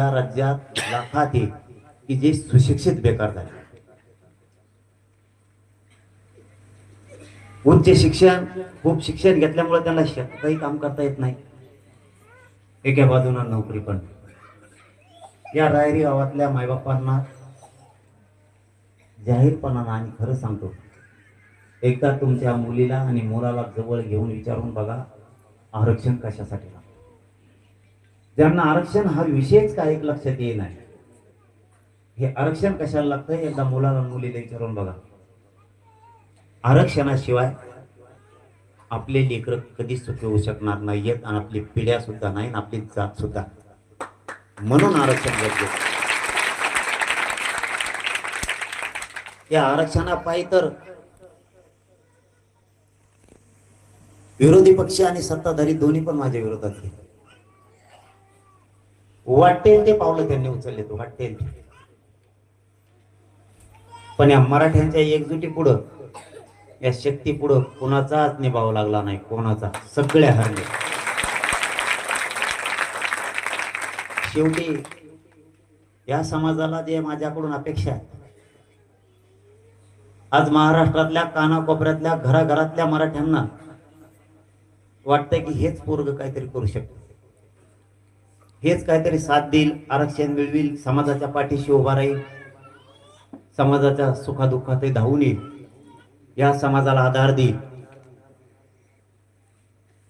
या राज्यात लाखात एक की जे सुशिक्षित बेकार झाले. उच्च शिक्षण खूप शिक्षण घेतल्यामुळे त्यांना शेतातही काम करता येत नाही. एका बाजूला नोकरी पण. या रायरी गावातल्या मायबापांना जाहीरपणानं आणि खरं सांगतो एकदा तुमच्या मुलीला आणि मुलाला जवळ घेऊन विचारून बघा आरक्षण कशासाठी ज्यांना आरक्षण हा विषयच काय एक लक्षात येईल नाही हे आरक्षण कशाला लागतं? एकदा मुलाला मुलीला विचारून बघा. आरक्षणाशिवाय आपले लेकर कधीच सुखी होऊ शकणार नाहीयेत आणि आपली पिढ्या सुद्धा नाही आणि आपली जात सुद्धा. म्हणून आरक्षण गरजेचं या आरक्षणापायी तर विरोधी पक्ष आणि सत्ताधारी दोन्ही पण माझ्या विरोधात आहेत. वाटेल ते पावलं त्यांनी उचलले तो वाटेल पण या मराठ्यांच्या एकजुटी पुढं या शक्ती पुढं कोणाचाच निभाव लागला नाही कोणाचा सगळ्या हरले. शेवटी या समाजाला जे माझ्याकडून अपेक्षा आहे आज महाराष्ट्रातल्या कानाकोपऱ्यातल्या घराघरातल्या मराठ्यांना वाटतंय की हेच पोरग काहीतरी करू शकतो. हेच काहीतरी साथ देईल आरक्षण मिळविल समाजाच्या पाठीशी उभा राहील समाजाच्या सुखादुःखातही धावून येईल या समाजाला आधार देईल.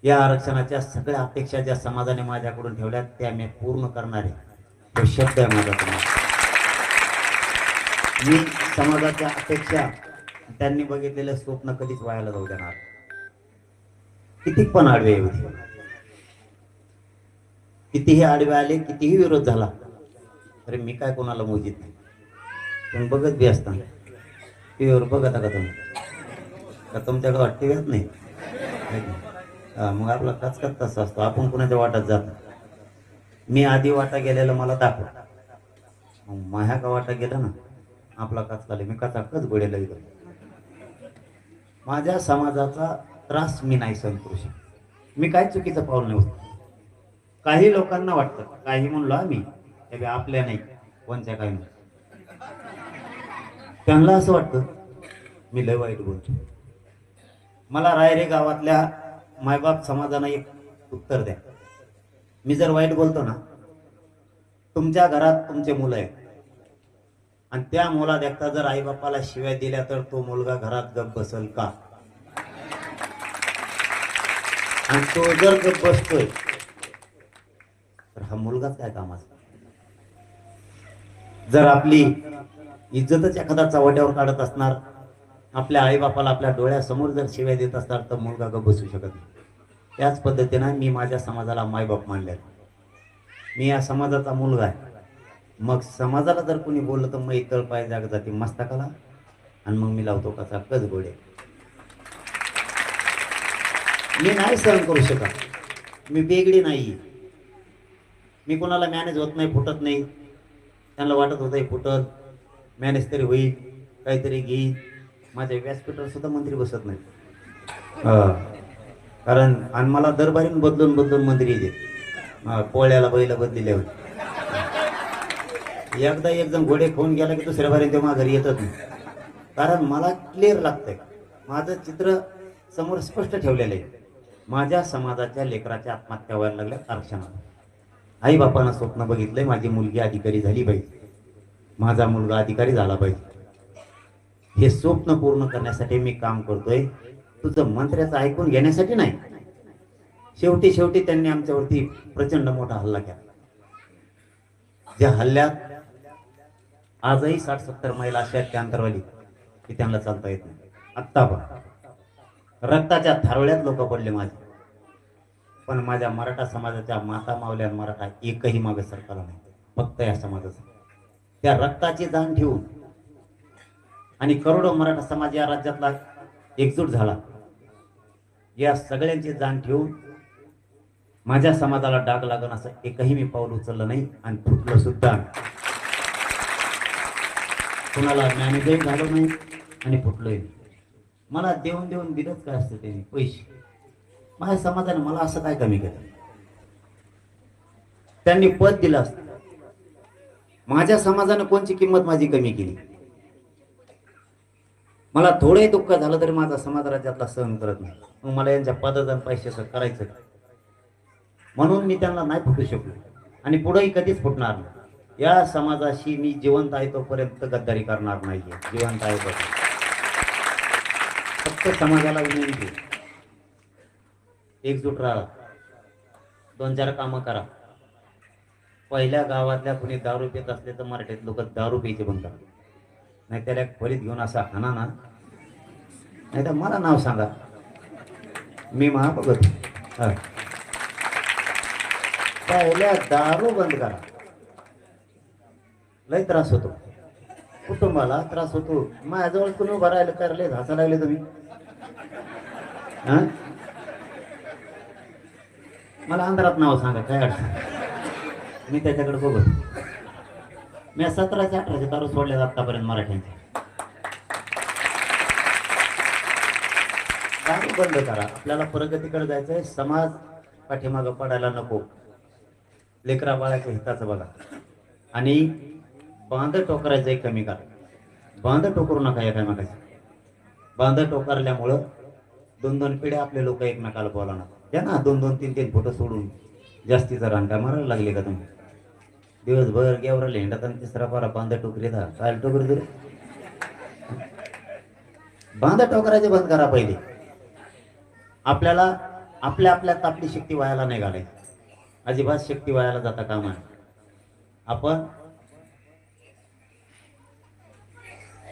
या आरक्षणाच्या सगळ्या अपेक्षा ज्या समाजाने माझ्याकडून ठेवल्या त्या मी पूर्ण करणार आहे. शब्द आहे माझ्याकडून मी समाजाच्या अपेक्षा त्यांनी बघितलेलं स्वप्न कधीच व्हायला जाऊ देणार. किती पण आडवे होती कितीही आडवे आले कितीही विरोध झाला अरे मी काय कोणाला मोजित नाही. पण बघत बी असता. टीव्हीवर बघत का तुम्ही? का तुमच्याकडे टीव्हीच नाही? मग आपला कचकच तसा असतो. आपण कुणाच्या वाटात जात मी आधी वाटा गेलेला मला दाखव. माह्या का वाटा गेला ना? आपला कचकाले मी कचाकच गोडेला गेलो माझ्या समाजाचा त्रास मी नाही सहन करू शकत. मी काय चुकीचं पाऊल नाही होत काही लोकांना वाटतं काही म्हणलो आम्ही आपल्या नाही कोणत्या काही त्यांना असं वाटतं मी लय वाईट बोलतो मला रायरे गावातल्या मायबाप समाजानं एक उत्तर द्या. मी जर वाईट बोलतो ना तुमच्या घरात तुमचे मुलं आहेत. आणि त्या मुला देखता जर आईबापाला शिव्या दिल्या तर तो मुलगा घरात गप बसल का? आणि तो जर गप बसतोय तर हा मुलगाच काय कामाचा? जर आपली इज्जतच एखादा चवट्यावर काढत असणार आपल्या आईबापाला आपल्या डोळ्यासमोर जर शिव्या देत असणार तर मुलगा ग बसू शकत नाही. त्याच पद्धतीनं मी माझ्या समाजाला मायबाप मानले मी या समाजाचा मुलगा आहे. मग समाजाला जर कोणी बोललं तर मग इतर पाय जाग जाते मस्तकाला आणि मग मी लावतो कसा कच गोडे मी नाही सहन करू शकत. मी वेगळी नाही मी कोणाला मॅनेज होत नाही फुटत नाही. त्यांना वाटत होतं फुटत मॅनेज तरी होईल काहीतरी घेईल. माझ्या व्यासपीठावर सुद्धा मंत्री बसत नाही कारण आणि मला दरबारीन बदलून बदलून मंत्री येते. पोळ्याला बैला बदलेले होते. एकदा एक जण घोडे खाऊन गेला की दुसऱ्या बारीन तेव्हा घरी येतच नाही. कारण मला क्लिअर लागतंय. माझं चित्र समोर स्पष्ट ठेवलेलं आहे. माझ्या समाजाच्या लेकराच्या आत्महत्या व्हायला लागल्या आरक्षणाला आई बापानं स्वप्न बघितलंय माझी मुलगी अधिकारी झाली पाहिजे. माझा मुलगा अधिकारी झाला पाहिजे. हे स्वप्न पूर्ण करण्यासाठी मी काम करतोय. तुझं मंत्र्याचं ऐकून घेण्यासाठी नाही. शेवटी शेवटी त्यांनी आमच्यावरती प्रचंड मोठा हल्ला केला. ज्या हल्ल्यात आजही साठ सत्तर महिला अशा आहेत त्या अंतरवाली की त्यांना चालता येत नाही. आत्ता पण रक्ताच्या थारोळ्यात लोक पडले माझे. पण माझ्या मराठा समाजाच्या माता मावल्या मराठा एकही मागे सरकारला नाही. फक्त या समाजाचा. त्या रक्ताची जाण ठेवून आणि करोडो मराठा समाज या राज्यातला एकजूट झाला. या सगळ्यांची जाण ठेवून माझ्या समाजाला डाग लागण असं एकही मी पाऊल उचललं नाही आणि फुटलं सुद्धा कुणाला मॅनेजही झालो नाही आणि फुटलोय नाही. मला देऊन देऊन दिलंच काय असतं त्यांनी पैसे. माझ्या समाजाने मला असं काय कमी केलं? त्यांनी पद दिलं असतं. माझ्या समाजानं कोणची किंमत माझी कमी केली? मला थोडंही दुःख झालं तरी माझा समाज राज्यातला सहन करत नाही. मग मला यांच्या पदाचा पैशाचं करायचं म्हणून मी त्यांना नाही फुटू शकलो. आणि पुढेही कधीच फुटणार नाही. या समाजाशी मी जिवंत आहे तोपर्यंत गद्दारी करणार नाहीये. जिवंत आहे तोपर्यंत. फक्त समाजाला विनंती एकजूट राहा. दोन चार कामं करा. पहिल्या गावातल्या कुणी दारू पित असले तर मराठीत लोक दारू प्यायचे बंद करा नाही त्याला खोलीत घेऊन असा हाना ना. नाही तर मला नाव सांगा. मी महाभगत हा. पहिल्या दारू बंद करा. लय त्रास होतो. कुटुंबाला त्रास होतो. माझ्याजवळ कुणी भरायला राहिलं करले हसा लागले तुम्ही? हा? मला अंधारात नाव सांगा काय अडचण? मी त्याच्याकडे बघत मी सतराशे अठराशे दारू सोडले आतापर्यंत मराठ्यांचे. दारू बंद करा. आपल्याला प्रगतीकडे जायचंय. समाज पाठीमागं पडायला नको. लेकरा बाळाच्या हिताचं बघा. आणि बांध टोकरायचं कमी करा. बांध टोकरू नका एकामेकाची बांध टोकारल्यामुळं दोन दोन पिढ्या आपले लोक एकमेकाला बोलावणार. द्या ना दोन दोन तीन तीन फोटो सोडून. जास्तीचा रांगा मारायला लागले का तुम्ही? दिवसभर गेवराला लेंडात आणि तिसरा पारा बांध टोकरी दा. काय टोकरी तरी बांध टोकरायचे बंद करा पहिले. आपल्याला आपल्या आपल्यात आपली शक्ती वायाला नाही घालायची. अजिबात शक्ती वायाला जाता कामा आपण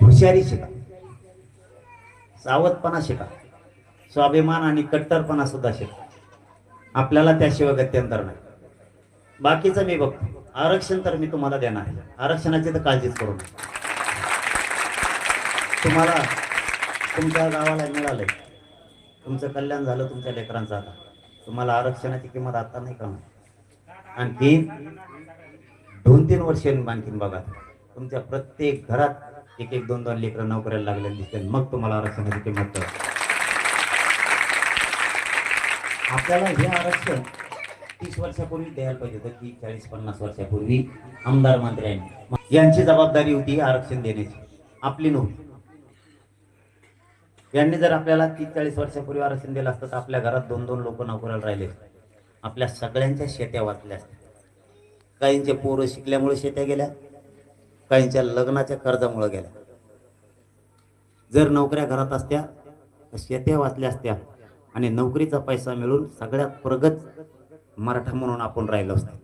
हुशारी शिका. सावधपणा शिका. स्वाभिमान आणि कट्टरपणा सुद्धा शिका. आपल्याला त्याशिवाय गत्यंतर नाही. बाकीचं मी बघतो. आरक्षण तर मी तुम्हाला देणार आहे. आरक्षणाची तर काळजीच करू नका. तुम्हाला तुमच्या गावाला मिळालंय. तुमचं कल्याण झालं तुमच्या लेकरांचं आता. तुम्हाला आरक्षणाची किंमत आता नाही कळणार. आणखी दोन तीन वर्ष आणखीन बघा. तुमच्या प्रत्येक घरात एक एक दोन दोन लेकरं नोकऱ्याला लागलेली दिसतील मग तुम्हाला आरक्षणाची किंमत आपल्याला हे आरक्षण तीस वर्षापूर्वी द्यायला पाहिजे होतं की चाळीस पन्नास वर्षापूर्वी आमदार मंत्र्यांनी. यांची जबाबदारी होती आरक्षण देण्याची. आपली नव्हती. यांनी जर आपल्याला तीस चाळीस वर्षापूर्वी आरक्षण दिलं असतं तर आपल्या घरात दोन दोन लोक नोकऱ्याला राहिले आपल्या सगळ्यांच्या शेत्या वाचल्या असत्या. काहींचे पोरं शिकल्यामुळे शेत्या गेल्या काहींच्या लग्नाच्या कर्जामुळे गेल्या. जर नोकऱ्या घरात असत्या तर शेत्या वाचल्या असत्या. आणि नोकरीचा पैसा मिळून सगळ्यात प्रगत मराठा म्हणून आपण राहिलो असतो.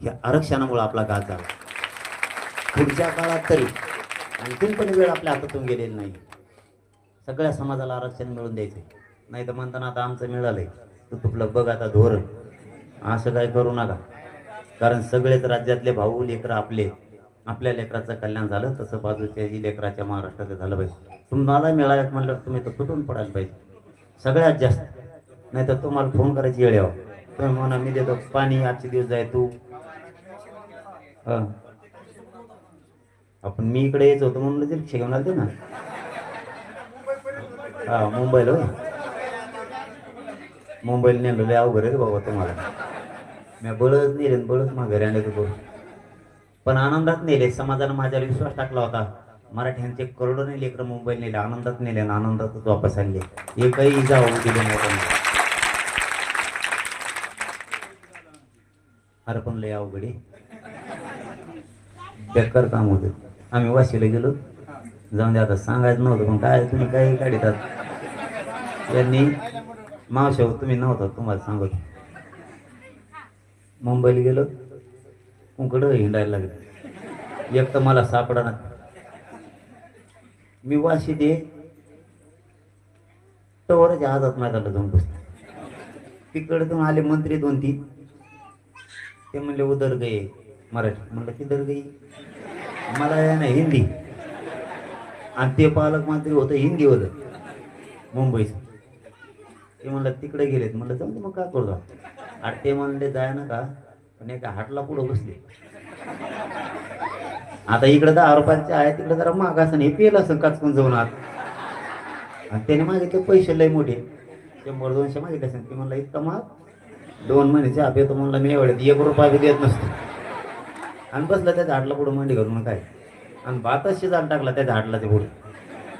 या आरक्षणामुळे आपला घात झाला. पुढच्या काळात तरी आणखीन पण वेळ आपल्या हातातून गेलेली नाही. सगळ्या समाजाला आरक्षण मिळून द्यायचं नाही तर म्हणताना आता आमचं मिळालंय. तू तुपलं बघ आता धोरण. असं काय करू नका. कारण सगळेच राज्यातले भाऊ लेकरं आपले. आपल्या लेकराचं कल्याण झालं तसं बाजूच्याही लेकराच्या महाराष्ट्राचं झालं पाहिजे. तुम्हाला मिळाल्यात म्हणलं तुम्ही तर तुटून पडायला पाहिजे. सगळ्यात जास्त. नाही तर तुम्हाला फोन करायची वेळ यावं. तुम्ही म्हणा मी देतो. पाणी आजचे दिवस जाय तू. आपण मी इकडे यायचो होतो म्हणून रिक्षा घेऊन आलते ना. हा मुंबईला मुंबईला नेलं लय अवघड आहे रे बाबा तुम्हाला. मी बळच नेले बोलत बळच माघारी आणले तू पण आनंदात नेले समाजानं माझ्यावर विश्वास टाकला होता. मराठ्यांचे करोडोने लेकरं मुंबईला नेले आनंदात नेले आणि आनंदातच वापस आणले. एकही इजा होऊ दिली नाही त्यांना. अरे पण लय अवघडे बेकार काम होते. आम्ही वाशीला गेलो. जाऊन दे आता सांगायचं नव्हतं पण काय तुम्ही काही काढितात यांनी मावशावर तुम्ही नव्हता तुम्हाला सांगत मुंबईला गेलो. कुंकडं हिंडायला लागले. एक तर मला सापडा ना. मी वाशी दे तवरच आजात मैदानला जाऊन बसले तिकडे आले मंत्री दोन तीन. ते म्हणले उदर गये मराठी. म्हणलं किधर गई मला या ना हिंदी. आणि ते पालकमंत्री होतं हिंदी होतं. मुंबईचं. ते म्हणलं तिकडे गेलेत. म्हणलं जाऊ मग काय करू आणि ते म्हणले जाय ना का? पण एका हाटला पुढं बसले. आता इकडे दहा रुपयाचे आहे तिकडे जरा महाग असं हे पेल असं काचकून जाऊन आत. आणि त्याने मागितले पैसे लय मोठे. शंभर दोनशे मागितले असेल ते म्हणलं इतका महाग दोन महिन्याचे आप येतो म्हणलं मी एवढ्यात एक रुपया बी देत नसतो. आणि बसलं त्या झाडला पुढं मंडी घालून काय? आणि भातच शिजायला टाकला त्या झाडला ते पुढे.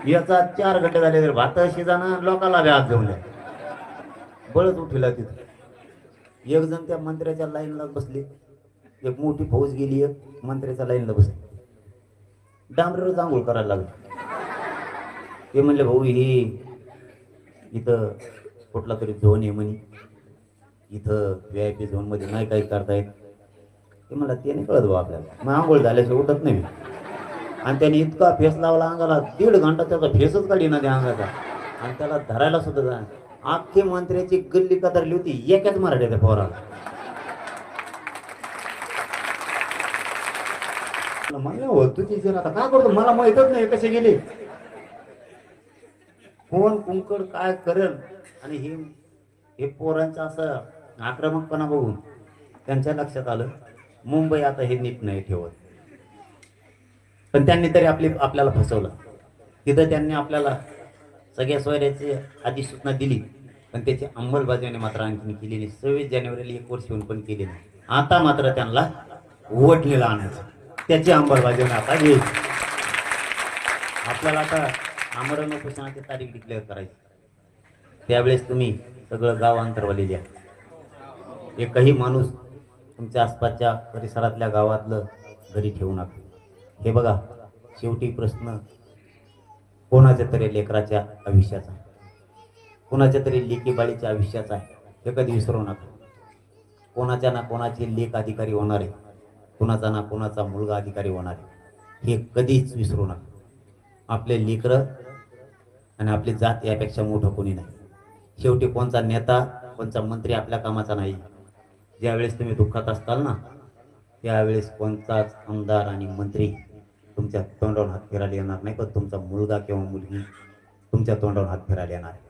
याचा चार घंटे झाले तर भात जाणं लोकाला व्याज जाऊन बळच उठला तिथं. एक जण त्या मंत्र्याच्या लाईनला बसले. एक मोठी फौज गेली एक मंत्र्याच्या लाईनला बसली. डांबरेवरच आंघोळ करायला लागलो. ते म्हणले भाऊ हे इथं कुठला तरी झोन आहे म्हणे. इथं व्ही आय पी झोनमध्ये नाही काही करता येत ते मला ते नाही कळत भाऊ आपल्याला. मग आंघोळ झाल्याशिवाय उठत नाही. मी. आणि त्याने इतका फेस लावला अंगाला दीड घंटा त्याचा फेसच काढी ना त्या अंगाचा. आणि त्याला धरायला सुद्धा जा अख्खी मंत्र्याची गल्ली कदरली होती एकाच मराठ्याच्या पोराला. म्हणलं होतो तुझी जण आता. काय करतो मला माहितच नाही कसे गेले. कोण कुंकड काय करेल? आणि हे हे पोरांचं असं आक्रमकपणा बघून त्यांच्या लक्षात आलं मुंबई आता हे नीट नाही ठेवत. पण त्यांनी तरी आपली आपल्याला फसवलं. तिथं त्यांनी आपल्याला सगळ्या सोयऱ्याची अधिसूचना दिली पण त्याची अंमलबजावणी मात्र आणखी केली नाही. सव्वीस जानेवारीला एक वर्ष येऊन पण केली नाही. आता मात्र त्यांना वटणीला आणायचं. त्याची अंमलबजावणी आता येईल आपल्याला आता आमरण उपोषणाची तारीख डिक्लेअर करायची. त्यावेळेस तुम्ही सगळं गाव अंतरवाली द्या. एकही माणूस तुमच्या आसपासच्या परिसरातल्या गावातलं घरी ठेवू नका. हे बघा शेवटी प्रश्न कोणाच्या तरी लेकराच्या आयुष्याचा? कोणाच्या तरी लेकी बाळीच्या आयुष्याचा? आहे हे कधी विसरू नका. कोणाच्या ना कोणाची लेख अधिकारी होणार आहे. कुणाचा ना कुणाचा मुलगा अधिकारी होणार आहे. हे कधीच विसरू नका. आपले लेकरं आणि आपली जात यापेक्षा मोठं कोणी नाही. शेवटी कोणचा नेता कोणचा मंत्री आपल्या कामाचा नाही. ज्यावेळेस तुम्ही दुःखात असताल ना त्यावेळेस कोणताच आमदार आणि मंत्री तुमच्या तोंडावर हात फिरायला येणार नाही. पण तुमचा मुलगा किंवा मुलगी तुमच्या तोंडावर हात फिरायला येणार आहे.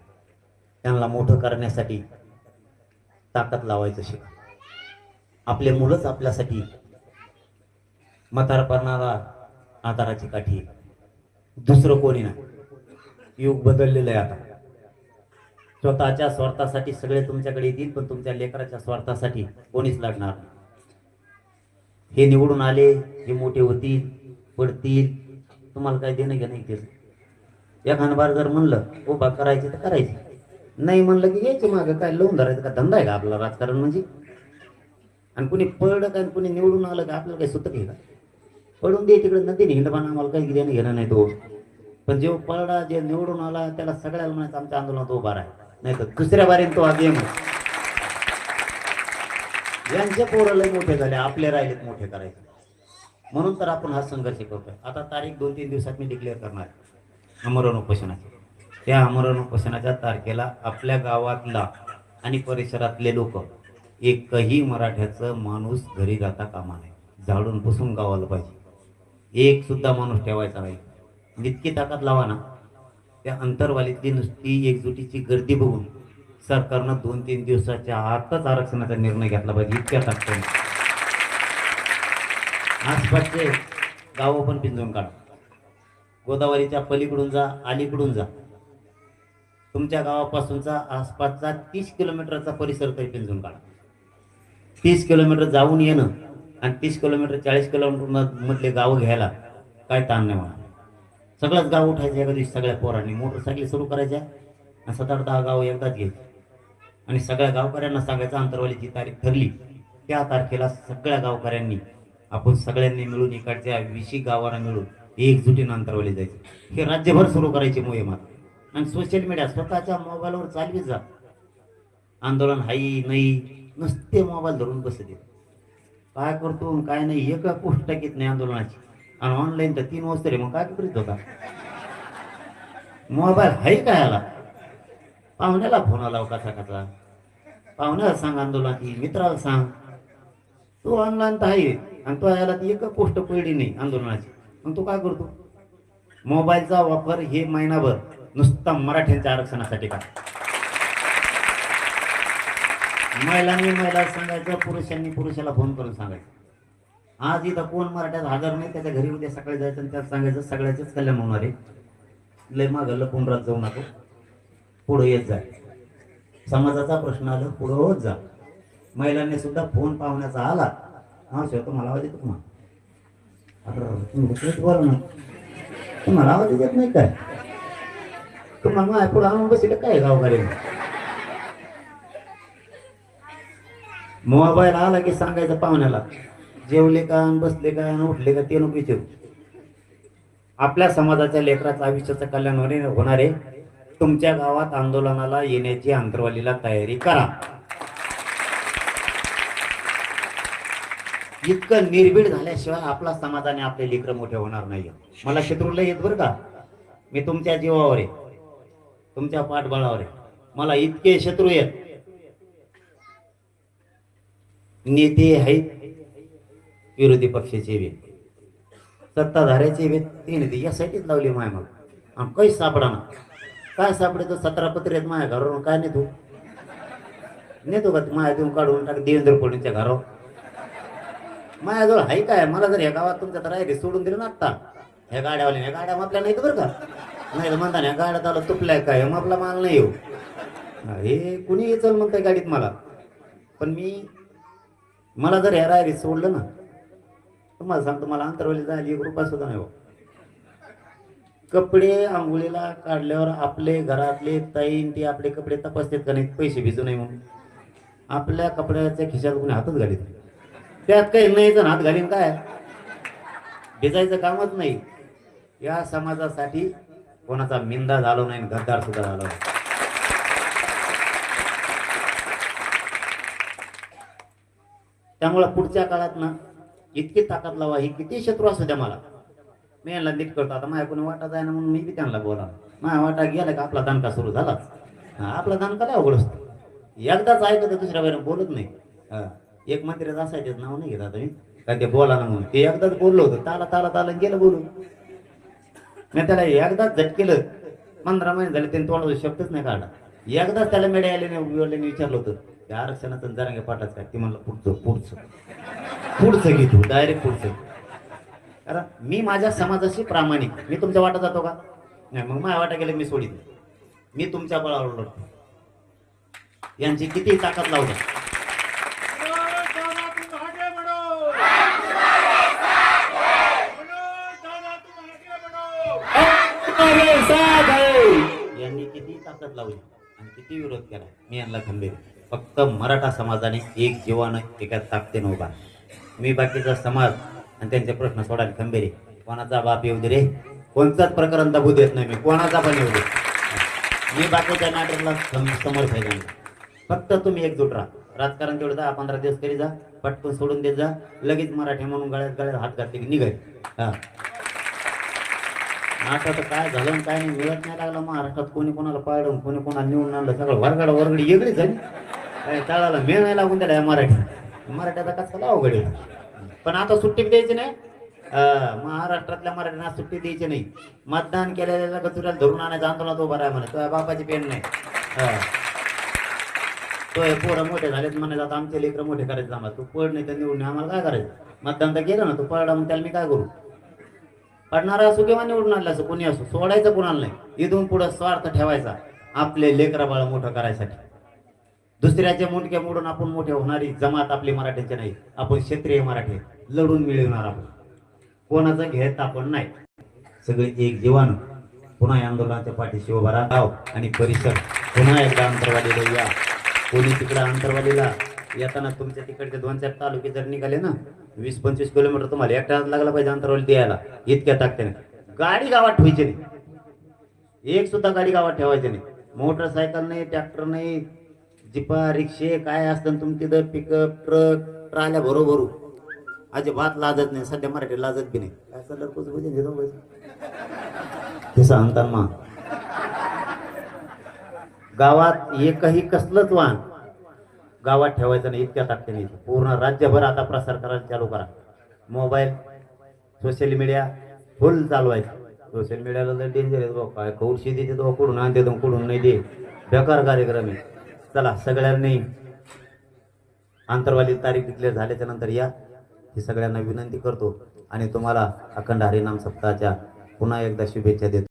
त्यांना मोठं करण्यासाठी ताकद लावायचं शिका. आपले मुलंच आपल्यासाठी म्हातारपणाला आधाराची काठी. दुसरं कोणी नाही. युग बदललेलं आहे आता. स्वतःच्या स्वार्थासाठी सगळे तुमच्याकडे येतील पण तुमच्या लेकराच्या स्वार्थासाठी कोणीच लागणार नाही. हे निवडून आले हे मोठे होतील पडतील. तुम्हाला काय देणं घेणं केलं एखाद बार जर म्हणलं उभा करायचे तर करायचे. नाही म्हणलं की यायचे मागं काय लावून धरायचं का धंदा आहे का आपला राजकारण म्हणजे? आणि कुणी पडलं काय कुणी निवडून आलं का आपल्याला काही सुतक आहे का? पडून दे तिकडे नदीने हिंडपाना आम्हाला काही घेणं घेणं नाही तो. पण जो पडला जे निवडून आला त्याला सगळ्याला म्हणायचं आमच्या आंदोलनात उभा आहे नाही तर दुसऱ्या बारीन तो आधी यांचे पोरं लय मोठे झाले आपले राहिलेत मोठे करायचे. म्हणून तर आपण हा संघर्ष करतोय. आता तारीख दोन तीन दिवसात मी डिक्लेअर करणार आहे. अमरण उपोषणाची. त्या अमरण उपोषणाच्या तारखेला आपल्या गावातला आणि परिसरातले लोक एकही मराठ्याचं माणूस घरी जाता कामा नये. झाडून पुसून गावाला पाहिजे. एक सुद्धा माणूस ठेवायचा नाही. इतकी ताकद लावा ना त्या अंतरवालीतली नुसती एकजुटीची गर्दी बघून सरकारनं दोन तीन दिवसाच्या आतच आरक्षणाचा निर्णय घेतला पाहिजे इतक्या ताकद आसपासचे गावं पण पिंजून काढा. गोदावरीच्या पलीकडून जा अलीकडून जा. तुमच्या गावापासूनचा आसपासचा तीस किलोमीटरचा परिसर तरी पिंजून काढा. तीस किलोमीटर जाऊन येणं आणि तीस किलोमीटर चाळीस किलोमीटर मधले गावं घ्यायला काय ताण नाही म्हणा. सगळंच गाव उठायचं एका दिवशी सगळ्या पोरांनी. मोटरसायकली सुरू करायच्या आणि सात आठ दहा गाव एकदाच घ्यायचे. आणि सगळ्या गावकऱ्यांना सांगायचं अंतरवालीची तारीख ठरली. त्या तारखेला सगळ्या गावकऱ्यांनी आपण सगळ्यांनी मिळून इकडच्या विशी गावांना मिळून एकजुटीनं अंतरवाली जायचं. हे राज्यभर सुरू करायची मोहीम आता. आणि सोशल मीडिया स्वतःच्या मोबाईलवर चालवीत जा. आंदोलन हाई नाही नुसते मोबाईल धरून बसते काय करतो काय नाही एका पोस्ट टाकीत नाही आंदोलनाची. आणि ऑनलाईन तर तीन वाजता रे मग काय करीत होता? मोबाईल हाय काय आला पाहुण्याला फोन आला कसा कसा? पाहुण्याला सांग आंदोलनाची मित्राला सांग. तू ऑनलाईन तर आहे आणि तो याला ती एक पोस्ट पडली नाही आंदोलनाची. मग तू काय करतो? मोबाईलचा वापर हे महिनाभर नुसता मराठ्यांच्या आरक्षणासाठी का महिलांनी महिला सांगायचं पुरुषांनी पुरुषाला फोन करून सांगायचं. आज इथं कोण मराठ्यात हजर नाही त्याच्या घरी उद्या सकाळी जायचं आणि त्यात सांगायचं सगळ्याचेच कल्याण होणार आहे. लय मागं लपुंडरात राहत जाऊ नको. पुढं येत जा. समाजाचा प्रश्न आला पुढं होत जा. महिलांनी सुद्धा फोन पाहुण्याचा आला. हा शेवतो मला आवाज येतो तुम्हाला तुम्ही बोला ना तुम्हाला आवाज येत नाही काय? तुम्हाला पुढं आणून बसले काय गावकरी मोबाईल आला की सांगायचं पाहुण्याला जेवले का बसले का उठले का ते नको विचारू. आपल्या समाजाच्या लेकराचं आयुष्याचं कल्याण होणे होणारे तुमच्या गावात आंदोलनाला येण्याची अंतरवालीला तयारी करा. इतकं निर्भीड झाल्याशिवाय आपला समाजाने आपले लेकर मोठे होणार नाही मला शत्रूला येत बरं का? मी तुमच्या जीवावर आहे. तुमच्या पाठबळावर आहे. मला इतके शत्रू आहेत. नेते आहेत. विरोधी पक्षाचे व्यक्ती सत्ताधाऱ्याचे व्यक्ती नेते यासाठीच लावली माय मग. आम काही सापडा ना. काय सापडे तो सतरा पत्र आहेत माझ्या घरावरून काय नेतो? नेतो का माया देऊन काढून टाक देवेंद्र फडणवीसच्या घरावर? माझ्याजवळ आहे काय? मला जर ह्या गावात तुमच्या तर आहे सोडून दिलं ना आत्ता. ह्या गाड्यावाल्या ह्या गाड्या मापल्या नाही बरं का? नाही तर म्हणता ह्या गाड्यात आलं तुपल्या काय? मग आपला माल नाही हो. येऊ हे कुणी चल म्हणताय गाडीत मला. पण मी मला जर ह्या रायरी सोडलं ना तुम्हाला सांगतो मला अंतरवली झाली एक रुपया सुद्धा नाही हो. कपडे आंघोळीला काढल्यावर आपले घरातले ताईन ते आपले कपडे तपासतात का नाही पैसे भिजू नाही म्हणून. आपल्या कपड्याच्या खिशात कोणी हातच घालीत त्यात काही नाही जण हात घालीन काय? भिजायचं कामच नाही. या समाजासाठी कोणाचा मिंदा झालो नाही आणि गद्दार सुद्धा झालो त्यामुळे पुढच्या काळात ना इतकी ताकद लावा ही किती शत्रू असू द्या मला. मी यांना नीट करतो. आता माझ्या कोणी वाटा जाय ना म्हणून मी बी त्यांना बोला माझ्या वाटा गेला का आपला दणका सुरू झालाच हा, आपला दणका लय अवघड असतो. एकदाच ऐकत दुसऱ्या वेळेला बोलत नाही. हा, एक मंदिरात असायचेच नाव नाही घेत आता मी. काय ते बोला ना म्हणून. ते एकदाच बोललो होतं. ताला ताला ताला गेलं बोलून. मी त्याला एकदाच झटकेलं पंधरा महिने झाले त्यांनी तोंडाचा शब्दच नाही काढला. एकदाच त्याला मेड्या आल्याने विचारलं विचारलं होतं. त्या आरक्षणाचं जरांगे पाठाच काय? ते म्हणलं पुढचं पुढचं. पुढचं घे तू डायरेक्ट पुढचं कारण मी माझ्या समाजाशी प्रामाणिक. मी तुमच्या वाटा जातो का? नाही मग माझ्या वाटा गेलं मी सोडीन. मी तुमच्या बळावर लढतो. यांची किती ताकद लावू यांनी किती ताकद लावली? आणि किती विरोध केला? मी यांना खंबीर फक्त मराठा समाजाने एक जीवानं एका ताकदीनं उभा मी बाकीचा समाज आणि त्यांचे प्रश्न सोडायला खंबीर आहे. कोणाचा बाप येऊ दे रे? कोणताच प्रकरण दाबू देत नाही मी. कोणाचा पण येऊ दे. मी बाकीच्या नाटकला समोर पाहिजे फक्त तुम्ही एकजूट राहा. राजकारण तेवढं दहा पंधरा दिवस करी जा. पटकन सोडून देत जा. लगेच मराठी म्हणून गळ्यात गळ्यात हात घातले की निघाय हा. तर काय झालं काय नाही मिळत नाही लागलं. महाराष्ट्रात कोणी कोणाला पाळलं कोणी कोणाला निवडून आणलं. सगळं वरगड वरगडी वेगळीच झाली. काय तळाला मेळ नाही लागून दिला या मराठी मराठ्याचा कसा अवघड आहे? पण आता सुट्टी द्यायची नाही. महाराष्ट्रातल्या मराठ्यांना सुट्टी द्यायची नाही. मतदान केलेल्या कचुऱ्याला धरून आणायचं आंदोलनात उभा राहा म्हणे तुझ्या बापाची पेन नाही. हा. तो हे पोरं मोठे झालेत म्हणायचं आता आमचे लेकरं मोठे करायचे आम्हाला तू पड नाही तर निवडून आम्हाला काय करायचं? मतदान तर केलं ना तू पडला मग त्याला मी काय करू? पडणारा असो किंवा निवडून आणला असो कोणी असो सोडायचं कोणाला नाही. इथून पुढं स्वार्थ ठेवायचा आपले लेकरा बाळ मोठं करायसाठी. दुसऱ्याचे मुंडके मोडून आपण मोठे होणारी जमात आपली मराठ्यांची नाही. आपण क्षेत्रीय मराठी लढून मिळवणार आपण कोणाचं घेत आपण नाही. सगळे एक जीवन पुन्हा या आंदोलनाच्या पाठीशी उभा राहाव आणि परिसर पुन्हा एकदा अंतरवालीला या. कोणी तिकडं अंतरवालीला येताना तुमच्या तिकडचे दोन चार तालुके जर निघाले ना वीस पंचवीस किलोमीटर तुम्हाला एकटा लागला पाहिजे अंतरवाली यायला. इतक्या ताकदीने. गाडी गावात ठेवायची नाही. एक सुद्धा गाडी गावात ठेवायची नाही. मोटरसायकल नाही ट्रॅक्टर नाही जिपा रिक्षे काय असतं तुमची तिथं पिकअप ट्रक ट्राल्या भरू भरू अजिबात लाजत नाही सध्या मराठी लाजत बी नाही. काय ते सांगतात मग गावात एकही कसलंच वाहन गावात ठेवायचं नाही इतक्या ताकदीने पूर्ण राज्यभर आता प्रसार करायला चालू करा. मोबाईल सोशल मीडिया फुल चालवायचं सोशल मीडियाला डेंजर आहे काय कौडशी देते तो कुठून आणते तो कुठून नाही दे बेकार कार्यक्रम आहे. चला सगळ्यांनी आंतरवाली तारीख डिक्लेअर झाल्याच्यानंतर या. ही सगळ्यांना विनंती करतो आणि तुम्हाला अखंड हरिनाम सप्ताहाच्या पुन्हा एकदा शुभेच्छा देतो.